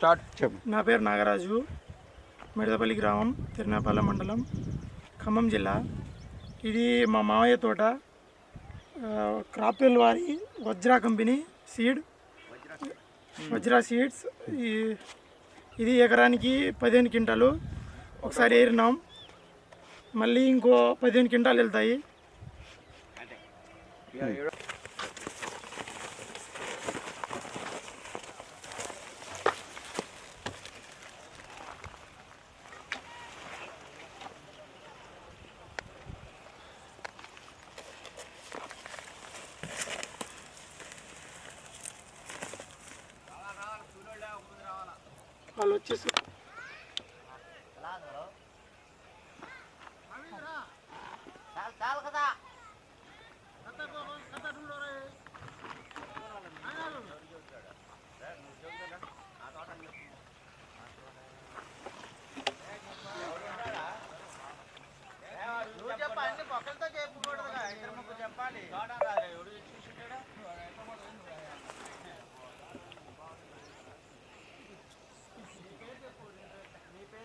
Start చెప్పు. నా పేరు నాగరాజు. మిడదపల్లి గ్రామం తిరునాపల్లె మండలం ఖమ్మం జిల్లా. ఇది మా మామయ్య తోట. క్రాపెల్ క్రాప్వెల్ వారి Vajra company seed. Vajra seeds ఈ- ఇది ఎకరానికి పదిహేను క్వింటాలు. ఒకసారి ఏరినాం. మళ్ళీ ఇంకో పదిహేను క్వింటాలు వెళ్తాయి. వాళ్ళు వచ్చేసి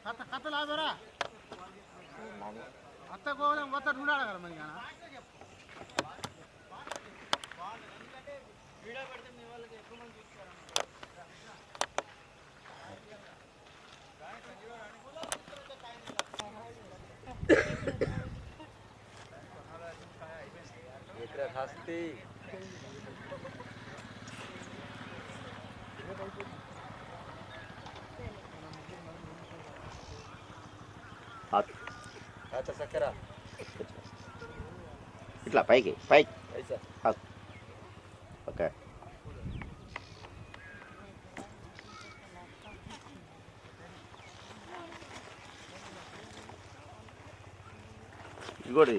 కథ కథలు ఆదరా అత్త కోలం కొత్త ఉండాలి కదా మరి కానీ ఇట్లా పైకి పైకి. ఓకే. ఇంకోటి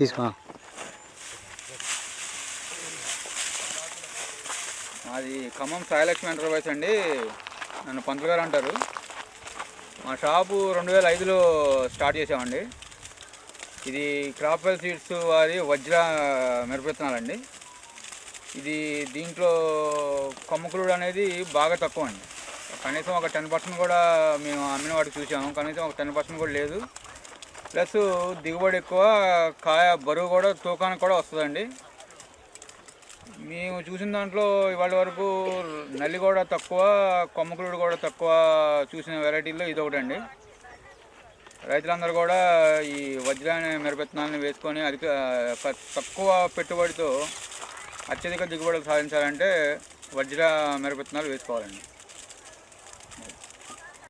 తీసుకున్నా మాది ఖమ్మం సాయిలక్ష్మి ఎంటర్ప్రైజ్ అండి. నన్ను పంతులు గారు అంటారు. మా షాపు రెండు వేల ఐదులో స్టార్ట్ చేసామండి ఇది క్రాప్వెల్ సీడ్స్ వారి వజ్ర మిరపెత్తనాలండి ఇది దీంట్లో కొమ్మకులుడు అనేది బాగా తక్కువ అండి కనీసం ఒక టెన్ పర్సెంట్ కూడా మేము అమ్మిన వాటికి చూసాము. కనీసం ఒక టెన్ పర్సెంట్ కూడా లేదు. ప్లస్ దిగుబడి ఎక్కువ కాయ బరువు కూడా తూకానికి కూడా వస్తుందండి. మేము చూసిన దాంట్లో ఇవాళ వరకు నల్లి కూడా తక్కువ కొమ్మకులుడు కూడా తక్కువ చూసిన వెరైటీల్లో ఇది ఒకటండి. రైతులందరూ కూడా ఈ వజ్రాన్ని మిరపెత్తనాలను వేసుకొని అధిక తక్కువ పెట్టుబడితో అత్యధిక దిగుబడులు సాధించాలంటే వజ్ర మిరపెత్తనాలు వేసుకోవాలండి.